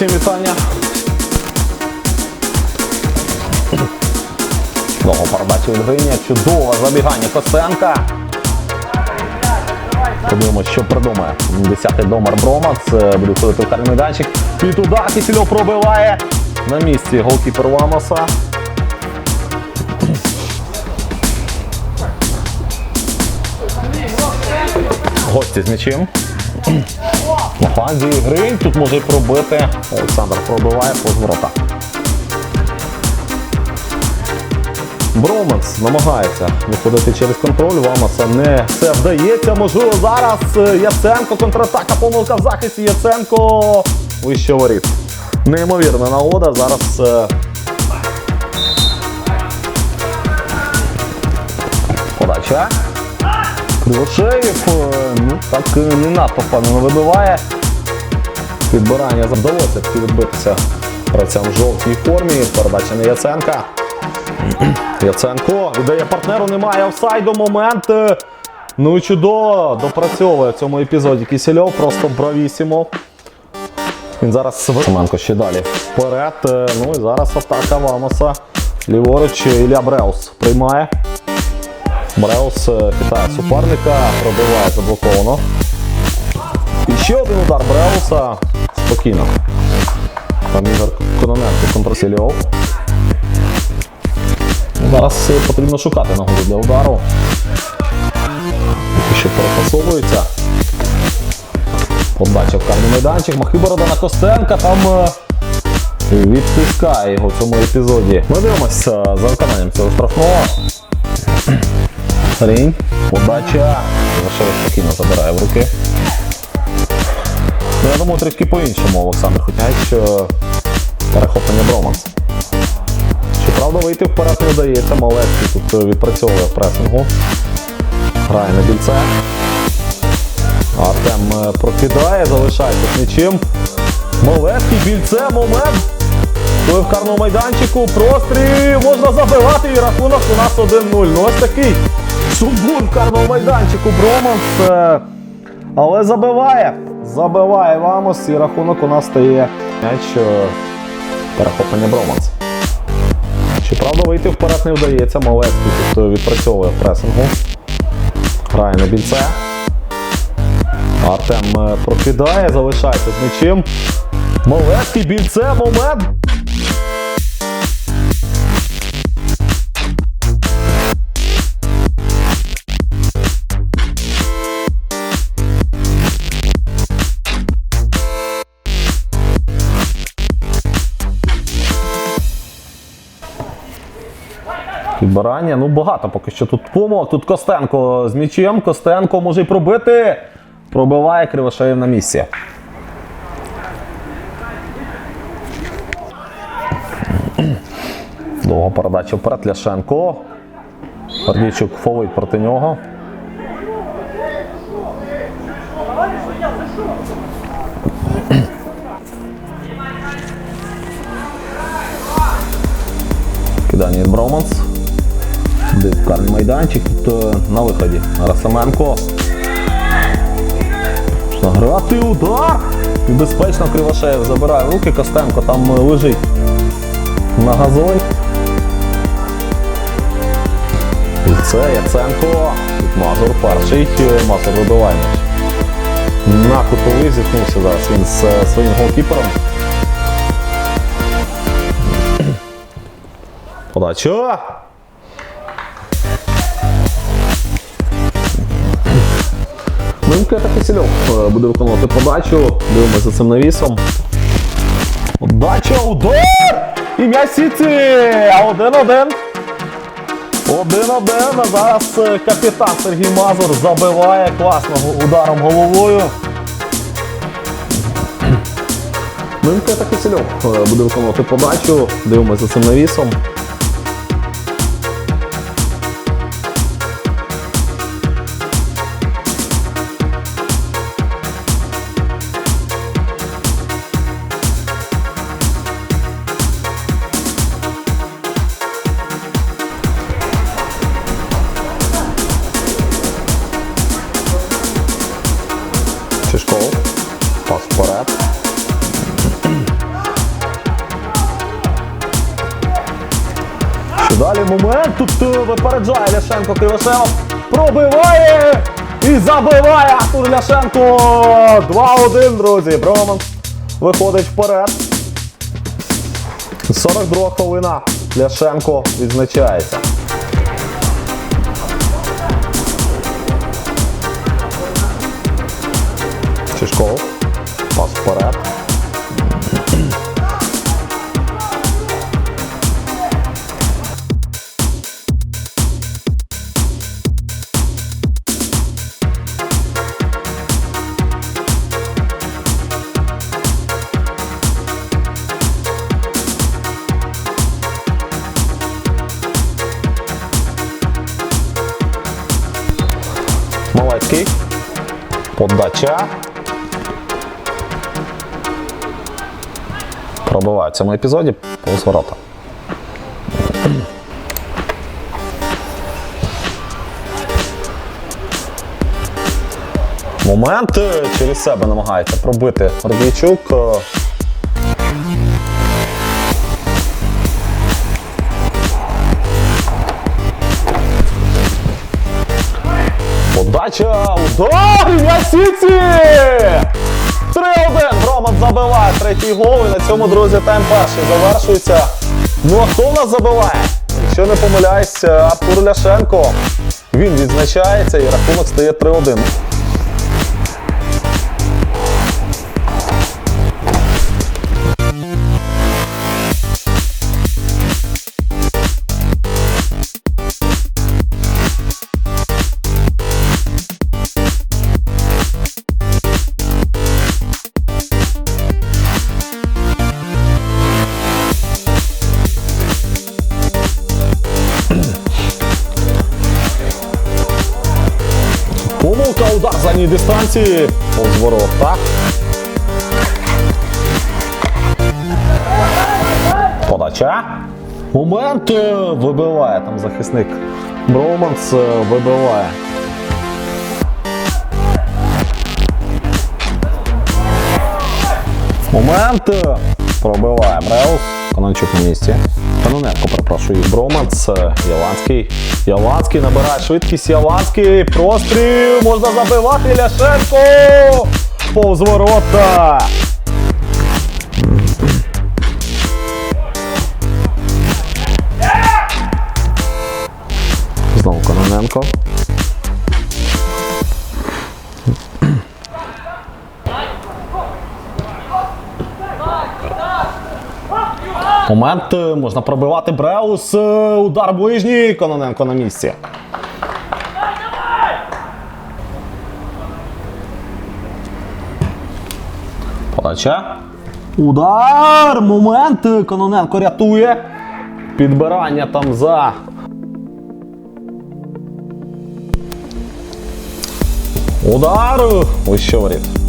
Всім вітання. Довго передача від Чудове забігання Костенка. Подивимось, що придумає. 10-й домар Бромац. Е, Буде входити в майданчик. І туди Кисельов пробиває. На місці голкіпер Ламоса. Гості з м'ячем. На фазі гри тут може пробити. Олександр пробиває по ворота. Броманс намагається виходити через контроль. Вамаса не все вдається. Можливо, зараз е, Яценко контратака, помилка в захисті. Яценко вище воріт. Неймовірна нагода. Зараз е, подача. Кривошеєв, е, ну так е, не надто впевнено вибиває. Підбирання вдалося таки відбитися гравцям в жовтій формі. Передача на Яценка. Яценко віддає партнеру, немає офсайду. Момент. е, Ну і чудово допрацьовує в цьому епізоді Кісельов, просто бравісімо. Він зараз Семенко ще далі вперед. Ну і зараз атака Вамоса. Ліворуч Ілля Бреус приймає. Бреус е, хитає суперника, пробиває заблоковано. І ще один удар Бреуса. Спокійно. Там Ігор Кононенко контрсільов. Зараз е, потрібно шукати нагоду для удару. Що перепасовується. Подача в карний майданчик. Махиборода на Костенка. Там е, відтискає його в цьому епізоді. Ми дивимося за виконанням цього штрафного. Рінь. Подача. Вашевич спокійно забирає в руки. Ну, я думаю, трішки по-іншому Олександр Хотяч е, перехоплення Броманс. Щоправда, вийти вперед не вдається. Малецький тут е, відпрацьовує в пресингу. Грає на більце. Артем е, прокидає, залишається з нічим. Малецький, більце, момент. Той в карному майданчику. Простріл можна забивати і рахунок у нас 1-0. Ну ось такий сумбур в карному майданчику. Броманс. е, Але забиває. Забиває Вамос і рахунок у нас стає м'яч е, перехоплення Броманс. Щоправда, вийти вперед не вдається. Малецький тут відпрацьовує в пресингу. Грає на більце. Артем е, прокидає, залишається з м'ячем. Малецький, більце, момент. Підбирання, ну багато поки що тут помилок. Тут Костенко з м'ячем. Костенко може й пробити. Пробиває Кривошеєв на місці. Довга передача вперед Ляшенко. Гордійчук фолить проти нього. Майданчик. Тут на виході Расименко. Можна грати удар. І безпечно Кривошеєв забирає руки. Костенко там е, лежить на газоні. І це Яценко. Тут Мазур перший. е, Мазур вибиває. На кутовий зіткнувся зараз він з е, своїм голкіпером. Подача. Микита Кисельов е, буде виконувати подачу. Дивимося за цим навісом. Подача, удар! І м'яч Сіті! Один-один. Один-один. А зараз е, капітан Сергій Мазур забиває класно ударом головою. Микита Кисельов е, буде виконувати подачу. Дивимося за цим навісом. Далі момент. Тут е, випереджає Ляшенко Кривошева. Пробиває і забиває Артур Ляшенко. 2-1, друзі. Броман виходить вперед. 42 хвилина. Ляшенко відзначається. Чешков. Подача. Пробиває в цьому епізоді повз. Момент через себе намагається пробити Гордійчук. Е, Подача! Удар! 3-1! Роман забиває третій гол. І на цьому, друзі, тайм перший завершується. Ну а хто в нас забиває? Якщо не помиляюсь, Артур Ляшенко. Він відзначається і рахунок стає 3-1. Удар з задньої дистанції. Повз ворота. Подача. Момент е, вибиває там захисник. Броуманс е, вибиває. Момент е, пробиває Бреус. Конончук на місці. Каноненко, перепрошую. Броманс, е, Яланський. Яланський набирає швидкість. Яланський. Простріл. Можна забивати Ляшенко. Повз ворота. Момент можна пробивати Бреус. е, Удар ближній. Кононенко на місці. Подача. Удар! Момент. Кононенко рятує. Підбирання там за. Удар! Ось що воріт.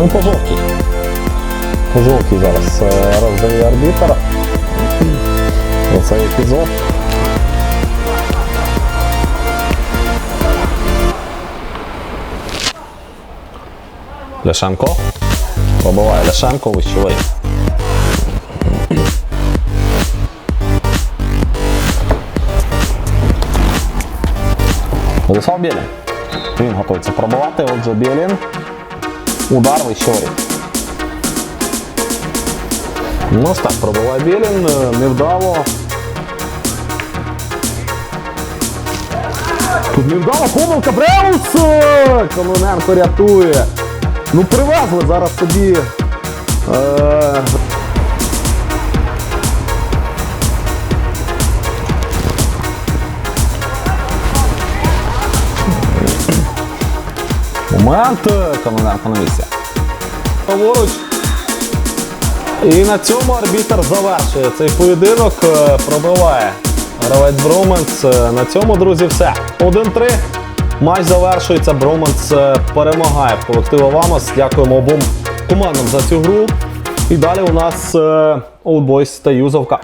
Ну і по жовтій. По жовтій зараз е, роздає арбітр. Оцей епізод. Ляшенко. Пробиває Ляшенко, вищовий. Владислав Білін. Він готується пробивати, отже Білін. Удар вищорі. Ну ж так, пробиває Білін, е, невдало. Тут невдало, помилка Бреус! Кононенко рятує. Ну привезли зараз собі. Е... Момент е, Кононенко на місці. Поруч. І на цьому арбітр завершує цей поєдинок, е, пробиває гравець Броуменс. Е, На цьому, друзі, все. 1-3. Матч завершується. Броуменс е, перемагає колективу Вамос. Дякуємо обом командам за цю гру. І далі у нас е, та Юзовка.